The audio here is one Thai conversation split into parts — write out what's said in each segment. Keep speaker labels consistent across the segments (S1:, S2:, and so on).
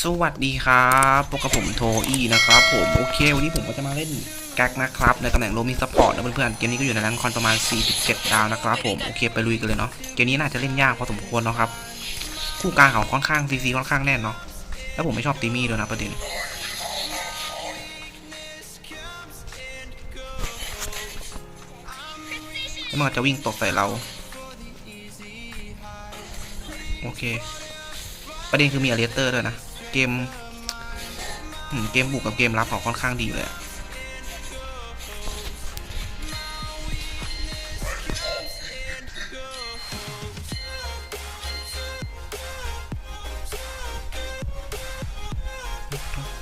S1: สวัสดีครับพบกับผมโทอีนะครับผมโอเค วันนี้ผมก็จะมาเล่นแก๊กนะครับในตำแหน่งโรมิสปอร์ตนะเพื่อนๆเกมนี้ก็อยู่ในรังคอนประมาณ 47 ดาวนะครับผมโอเคไปลุยกันเลยเนาะเกมนี้น่าจะเล่นยากพอสมควรเนาะครับคู่กลางเขาค่อนข้างซีซีค่อนข้างแน่นเนาะแล้วผมไม่ชอบตีมี่ด้วยนะประเด็นแล้วมันจะวิ่งตกใส่เรา โอเค ประเด็นคือมีอเลสเตอร์ด้วยนะ เกมเกมบุกกับเกมรับเขาค่อนข้างดีเลย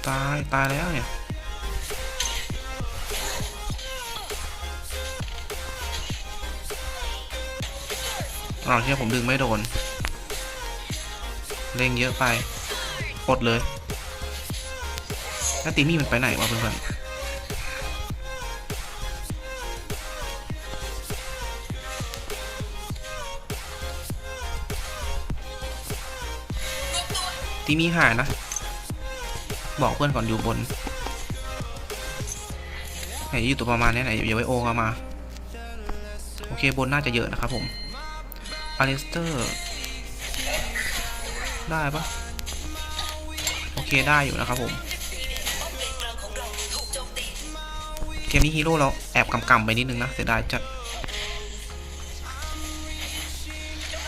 S1: ตาย ตายแล้วเนี่ยเราเชื่อผมดึงไม่โดน เล่งเยอะไป กดเลยแล้วตีมี่มันไปไหนวะเพื่อนๆตีมี่หายนะ บอกเพื่อนก่อนอยู่บน ไหนอยู่ตัวประมาณนี้ไหนอย่าไว้โอเข้ามา โอเคบนน่าจะเยอะนะครับผมอลิสเตอร์ ได้ปะ เคได้อยู่นะครับผม เกมนี้ฮีโร่เราแอบกำๆไปนิดนึงนะเสียดายจัด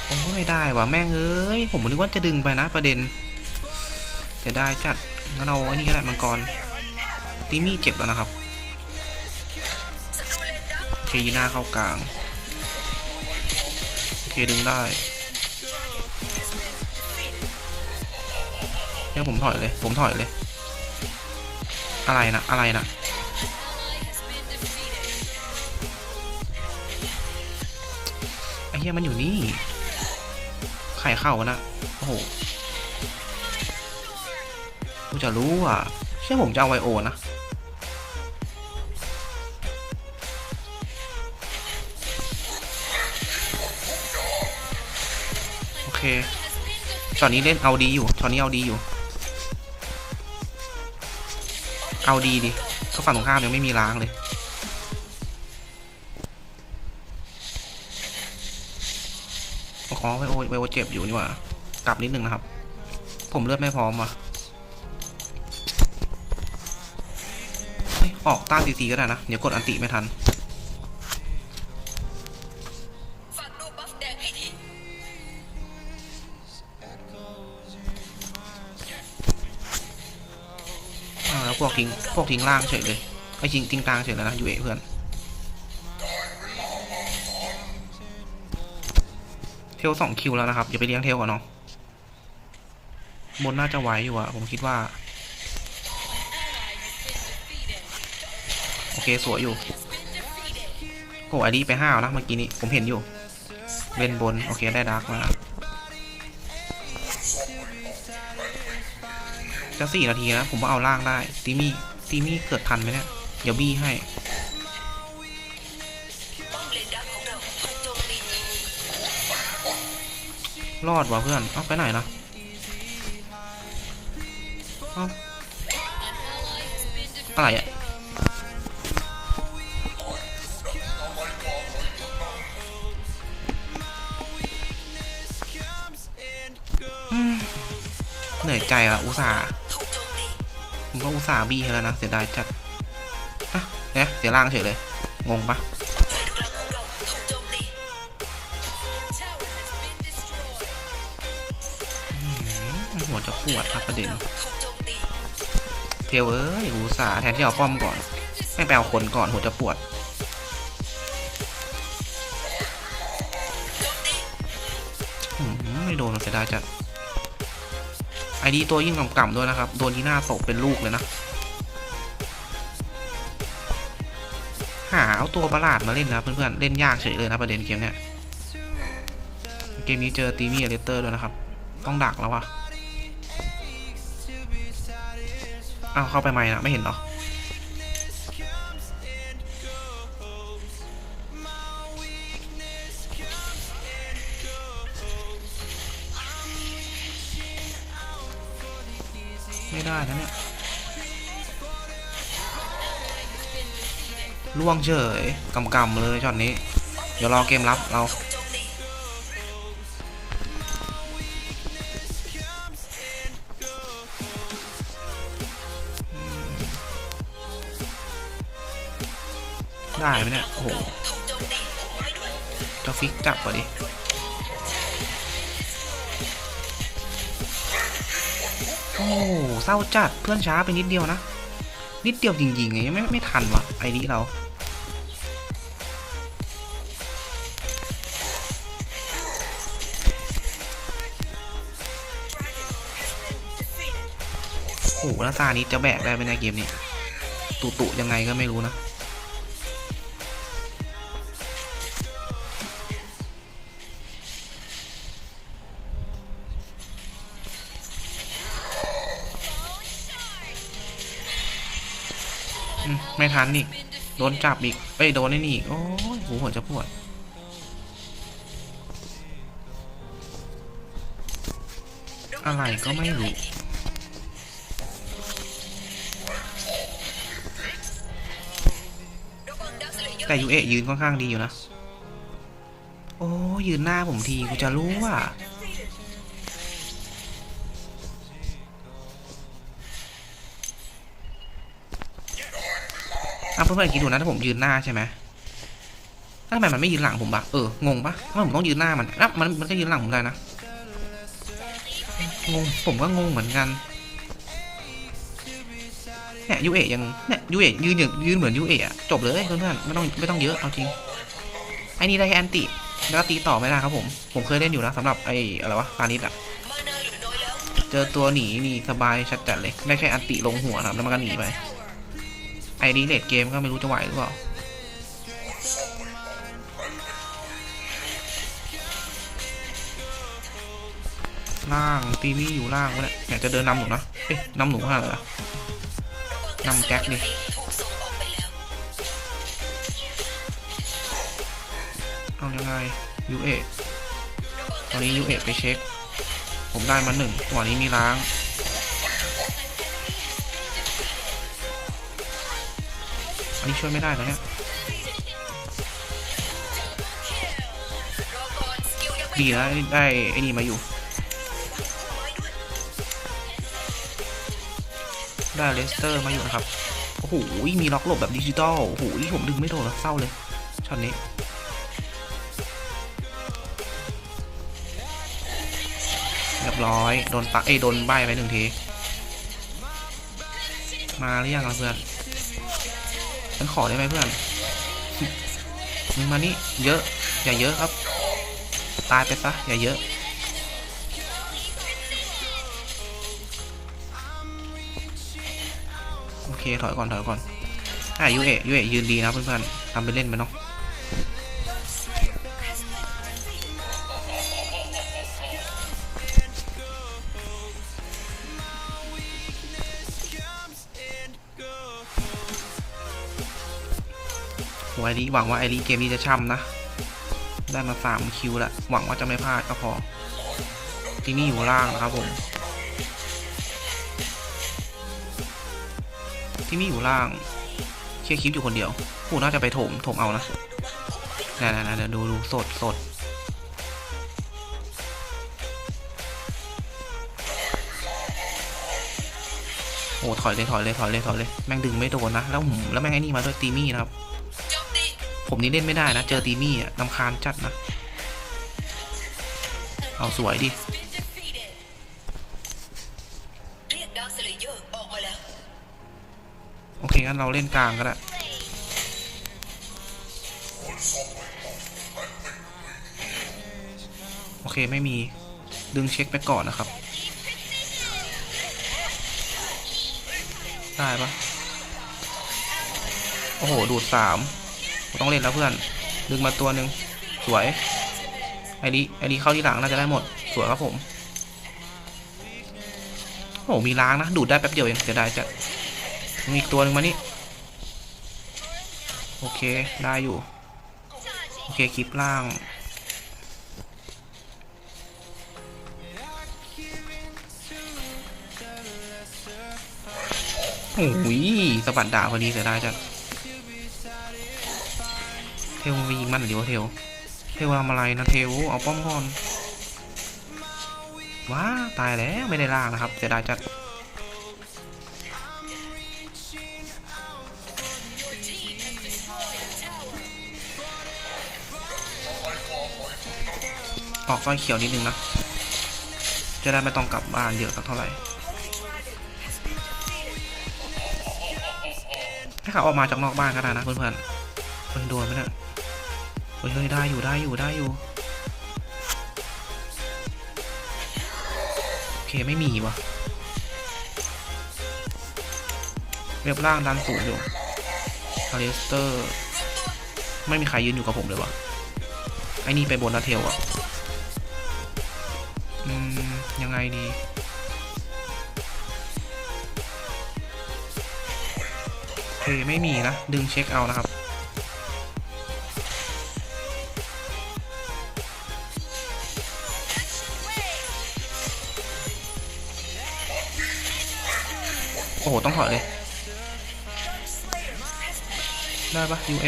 S1: โอ้ไม่ได้ว่ะแม่งเอ้ย ผมนึกว่าจะดึงไปนะประเด็นเสียดายจัดงั้นเอาไอ้นี่ก็ได้มังกรตีมี่เจ็บแล้วนะครับเคยีน่าเข้ากลาง โอเคดึงได้ เนี่ผมถอยเลย ผมถอยเลย อะไรนะอะไรนะไอ้เหี้ยมันอยู่นี่ ไข่เข้านะ โอ้โหกูจะรู้อะเชื่อผมจะเอาไวโอนะโอเคช็อตนี้เล่นเอาดีอยู่ช็อตนี้เอาดีอยู่ เอาดีดิก็ฝั่งตรงข้ามยังไม่มีล้างเลยอ๋อไวโอไวโอเจ็บอยู่นี่หว่า กลับนิดนึงนะครับ ผมเลือดไม่พร้อมว่ะออกต้านตีๆก็ได้นะ เดี๋ยวกดอันติไม่ทัน
S2: แล้
S1: วพวกทิ้งพวกทิ้งล่างเฉยเลยไอ้จริงทิ้งกลางเฉยแล้วนะยูเอเพื่อนเทลสองคิวแล้วนะครับอย่าไปเลี้ยงเทลก่อนเนาะบนน่าจะไหวอยู่อะผมคิดว่า โอเคสวยอยู่โอ้ไอดีไปห้าวนะเมื่อกี้นี้ผมเห็นอยู่เล่นบน โอเคได้ดาร์กมา จะสี่นาทีนะผมว่าเอาล่างได้ตีมี่ตีมี่เกิดทันไหมเนี่ย เดี๋ยวบี้ให้
S2: ร
S1: อดว่ะเพื่อน เอ้าไปไหนนะเอ้าอะไรอะอืมเหนื่อยใจอะอุตส่าห์ ผมก็อุตส่าห์บี้ให้แล้วนะ เสียดายจัดฮะเนี่ยเสียล่างเฉยเลย งงปะหัวจะปวดครับประเด็น เทลเอ้ยอุตส่าห์แทนที่เอาป้อมก่อน ไม่ไปเอาคนก่อนหัวจะปวดไม่โดนเสียดายจัด ไอดีตัวยิ่งกำๆด้วยนะครับ โดนที่หน้าตกเป็นลูกเลยนะ หาเอาตัวประหลาดมาเล่นนะเพื่อนๆ เล่นยากเฉยเลยนะประเด็นเกมเนี้ย เกมนี้เจอตีมี่เลเตอร์ด้วยนะครับ ต้องดักแล้ววะอ้าวเข้าไปใหม่นะไม่เห็นเหรอ ไม่ได้นะเนี่ยล่วงเฉยกำกำเลยช็อตนี้ เดี๋ยวรอเกมรับเราได้ไหมเนี่ย โอ้โห
S2: จมตีไว้ด้วย
S1: จะฟิกจับก่อนดิ อ้เศร้าจัดเพื่อนช้าไปนิดเดียวนะ นิดเดียวจริงๆไงไม่ไม่ทันวะไอ้ดีเราโอ้โหแล้วซานี้จะแบกได้ไหมในเกมนี้ตุตุยังไงก็ไม่รู้นะ ไม่ทันอีก โดนจับอีก เอ้ย โดนไอ้นี่อีกโอ้ยหูหัวจะปวด อะไรก็ไม่รู้แต่ยูเอะยืนค่อนข้างดีอยู่นะ โอ้ยืนหน้าผมทีกูจะรู้ว่า อะเพื่อนๆคิดดูนะถ้าผมยืนหน้าใช่ไหมทำไมมันไม่ยืนหลังผมบะเอองงปะทำไมผมต้องยืนหน้ามันอะมันมันก็ยืนหลังผมได้นะงงผมก็งงเหมือนกันเนี่ยยูเอะยังเนี่ยยูเอะยืนยืนเหมือนยูเอะอะจบเลยเพื่อนๆไม่ต้องไม่ต้องเยอะเอาจริงไอ้นี่ได้แค่แอนติแล้วก็ตีต่อไม่ได้ครับผมผมเคยเล่นอยู่นะสำหรับไอ้อะไรวะฟานิสอะ
S2: เหลือน้อยแล้ว
S1: เจอตัวหนีนี่สบายชัดจัดเลยได้แค่อันติลงหัวนะครับแล้วมันก็หนีไป ไอดีเลดเกมก็ไม่รู้จะไหวหรือเปล่าล่างตีมี่อยู่ล่างวะเนี่ยอยากจะเดินนำหนูนะเอ๊ะนำหนูห่าเหรอนำแก๊กดิเอายังไงยูเอตอนนี้ยูเอไปเช็ค ผมได้มาหนึ่งตัวนี้มีล้าง อันนี้ช่วยไม่ได้แล้วเนี่ย
S2: รอก่อนสกิลยังไดี
S1: นะได้ไอ้นี่มาอยู่
S2: ได้
S1: เลสเตอร์มาอยู่นะครับ โอ้โห มีล็อกหลบแบบดิจิตอล โอ้โห ผมดึงไม่โดนแล้วเศร้าเลยช็อตนี้เรียบร้อย โดนปะเอ้โดนใบไปหนึ่งที มาหรือยังล่ะเพื่อน ฉันขอได้ไหมเพื่อนมึงมานี่เยอะ อย่าเยอะครับ ตายไปซะ อย่าเยอะ โอเค ถอยก่อน ถอยก่อนอะยูเอะยูเอะยืนดีนะเพื่อนๆทำไปเล่นไปเนาะ รีหวังว่าไอรีเกมนี้จะช่ำนะ ได้มาสามคิวละหวังว่าจะไม่พลาดก็พอที่นี่อยู่ล่างนะครับผมที่นี่อยู่ล่างเคียคลิปอยู่คนเดียวผู้น่าจะไปโถมโถมเอานะนะนะนะเดี๋ยวดูดูสดสดโอ้ถอยเลยถอยเลยถอยเลยถอยเลยแม่งดึงไม่โดนนะ แล้วหมแล้วแม่งไอ้นี่มาด้วยตีมี่นะครับ ผมนี่เล่นไม่ได้นะ เจอตีมี่อะลำคาญจัดนะ เอาสวยดิโอเคงั้นเราเล่นกลางก็ได้โอเคไม่มีดึงเช็คไปก่อนนะครับ ได้ปะโอ้โห ดูดสาม ต้องเล่นแล้วเพื่อนดึงมาตัวหนึ่งสวยไอดีไอดีเข้าที่หลังน่าจะได้หมด สวยครับผมโอ้มีล้างนะ ดูดได้แป๊บเดียวเองจะได้จะมีอีกตัวหนึ่งมานี่ โอเค ได้อยู่ โอเค คลิปล่าง โอ้ยสะบัดดาบพอดีเสียดายจัด เทลวีมันหรือว่าเทลเทลทำอะไรนะเทลเอาป้อมก่อนว้าตายแล้วไม่ได้ล่างนะครับเสียดายจัดออกไฟเขียวนิดนึงนะจะได้ไม่ต้องกลับบ้านเยอะสักเท่าไหร่ถ้าเขาออกมาจากนอกบ้านก็ได้นะเพื่อนๆเฮ้ยโดนไหมเนี่ย เฮ้ยเฮ้ยได้อยู่ได้อยู่ได้อยู่โอเคไม่มีวะเว็บล่างดันสูงอยู่คาเลสเตอร์ ไม่มีใครยืนอยู่กับผมเลยวะไอ้นี่ไปบนนะเทลอะอืม ยังไงดีโอเคไม่มีนะ ดึงเช็คเอานะครับ โอ้โห ต้องถอยเลย ได้ปะยูเอ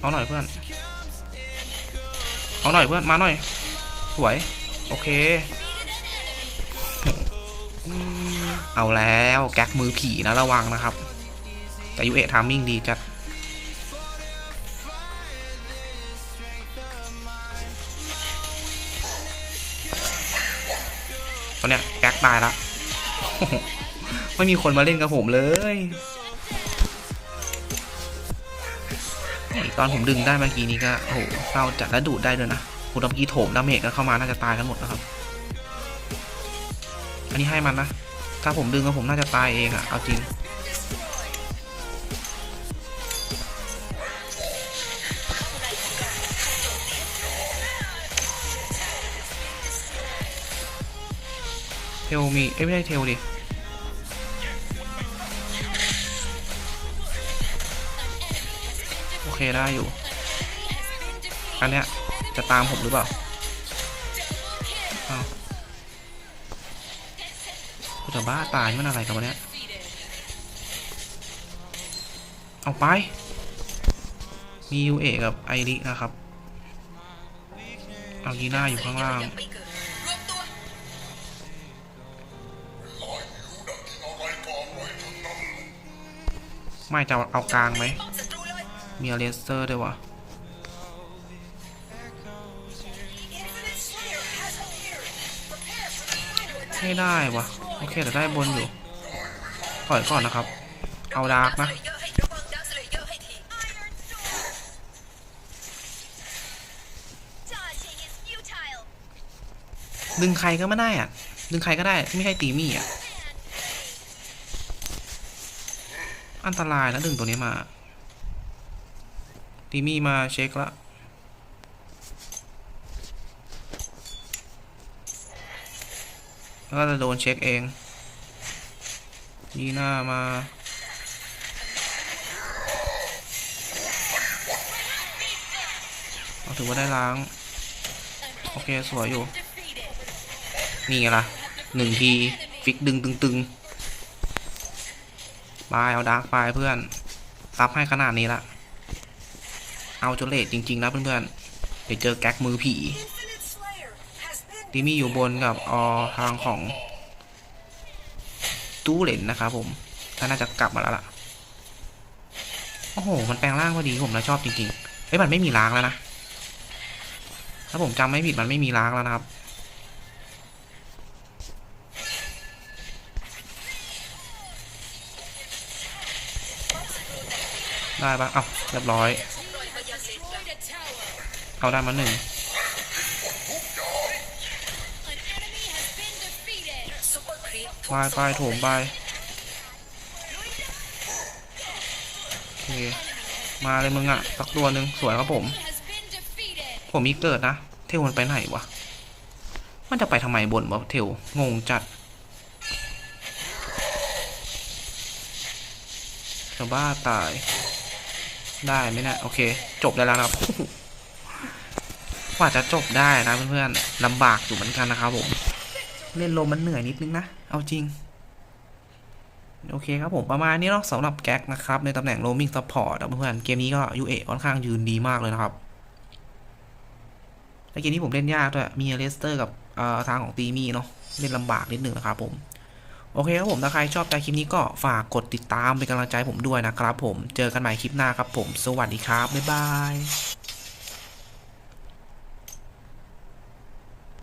S2: เอา
S1: หน่อยเพื่อน เอาหน่อยเพื่อน มาหน่อย สวย โอเค เอาแล้ว แก๊กมือผีนะระวังนะครับ แต่ยูเอทามมิ่งดีจัด นเนี้ยแก๊กตายละไม่มีคนมาเล่นกับผมเลยตอนผมดึงได้เมื่อกี้นี้ก็โอ้โหเศร้าจัดและดูดได้ด้วยนะคุณตะกี้โถมดาเมจก็เข้ามาน่าจะตายกันหมดนะครับ อันนี้ให้มันนะ ถ้าผมดึงก็ผมน่าจะตายเองอะเอาจริง เทลมี เอ้ยไม่ใช่เทลดิโอเคได้อยู่ อันเนี้ยจะตามผมหรือเปล่าอ้าวกูจะบ้าตายมันอะไรกันวะเนี้ยเอาไป มียูเอกับไอรินะครับ เอายีน่าอยู่ข้างล่าง
S2: ไม่
S1: จะเอากลางไหม
S2: ป้อมศัตรูเลย
S1: มีอเลสเตอร์ด้วยวะไม่ได้วะโอเคแต่ได้บนอยู่ถอยก่อนนะครับ เอาดาร์กนะ
S2: ดึงใค
S1: รก็ไม่ได้อะ ดึงใครก็ได้ ไม่ใช่ตีมี่อะ อันตรายนะดึงตัวนี้มาตีมี่มาเช็คละแล้วก็จะโดนเช็คเองยีหน้ามาเอาถือว่าได้ล้าง โอเค สวยอยู่ นี่ไงล่ะหนึ่งที ฟิกดึงตึงๆ บายเอาดาร์กไปเพื่อนรับให้ขนาดนี้ละ เอาจนเลทจริงๆนะเพื่อนๆเดี๋ยวเจอแก๊กมือผีตีมี่อยู่บนกับออทางของตู้เหรนนะครับผมถ้าน่าจะกลับมาแล้วล่ะ โอ้โห มันแปลงร่างพอดีผมนะชอบจริงๆเฮ้ยมันไม่มีล้างแล้วนะ ถ้าผมจำไม่ผิดมันไม่มีล้างแล้วนะครับ ได้ปะเอ้าเรียบร้อย
S2: เอา
S1: ได้มาหนึ่ง
S2: ปเปอร์ครีป
S1: ไปไปโถมไปโอเค มาเลยมึงอะสักตัวหนึ่งสวยครับผม ผมมีเกิดนะ เทลมันไปไหนวะ มันจะไปทำไมบนวะเทลงงจัดจะบ้าตาย ได้ไหมเนะี่ยโอเค จบได้แล้วนะครับกว่าจะจบได้นะเพื่อนๆลำบากอยู่เหมือนกันนะครับผมเล่นโลมมันเหนื่อยนิดนึงนะ เอาจริง โอเคครับผมประมาณนี้เนาะสำหรับแก๊กนะครับ ในตำแหน่ง roaming support นะเพื่อนๆเกมนี้ก็ UA ค่อนข้างยืนดีมากเลยนะครับแต่เกมนี้ผมเล่นยากด้วยมีเลสเตอร์กับเอ่อทางของตีมี่เนาะเล่นลำบากนิดนึงนะครับผม โอเคครับผมถ้าใครชอบใจคลิปนี้ก็ฝากกดติดตามเป็นกำลังใจผมด้วยนะครับผมเจอกันใหม่คลิปหน้าครับผม สวัสดีครับ บ๊ายบาย